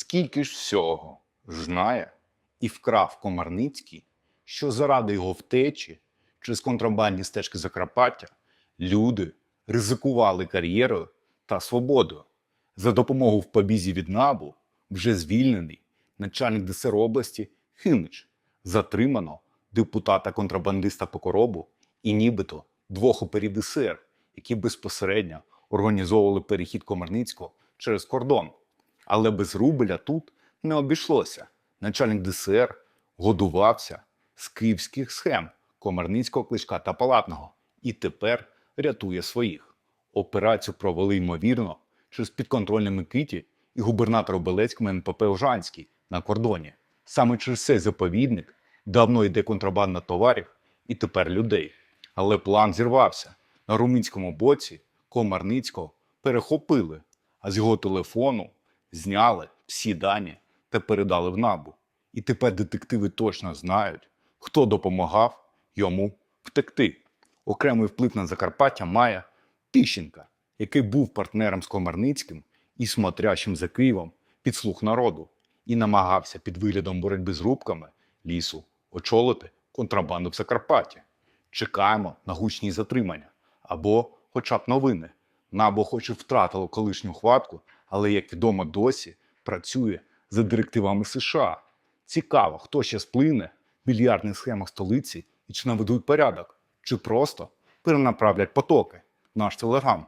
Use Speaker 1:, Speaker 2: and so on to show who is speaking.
Speaker 1: Скільки ж всього знає і вкрав Комарницький, що заради його втечі через контрабандні стежки Закарпаття люди ризикували кар'єрою та свободою. За допомогою в побізі від НАБУ вже звільнений начальник ДСР області Химич. Затримано депутата-контрабандиста по коробу і нібито двох оперів ДСР, які безпосередньо організовували перехід Комарницького через кордон. Але без рубеля тут не обійшлося. Начальник ДСР годувався з київських схем Комарницького, Кличка та Палатного і тепер рятує своїх. Операцію провели ймовірно через підконтрольні Микиті і губернатору Белецькому НПП Ожанський на кордоні. Саме через цей заповідник давно йде контрабанда товарів і тепер людей. Але план зірвався. На румунському боці Комарницького перехопили, а з його телефону зняли всі дані та передали в набу. І тепер детективи точно знають, хто допомагав йому втекти. Окремий вплив на Закарпаття має Тищенка, який був партнером з Комарницьким і смотрящим за Києвом під слух народу, і намагався під виглядом боротьби з рубками лісу очолити контрабанду в Закарпатті. Чекаємо на гучні затримання або хоча б новини. Набо хоч і втратило колишню хватку, але, як відомо, досі працює за директивами США. Цікаво, хто ще сплине в мільярдних схемах столиці і чи наведуть порядок, чи просто перенаправлять потоки. Наш телеграм.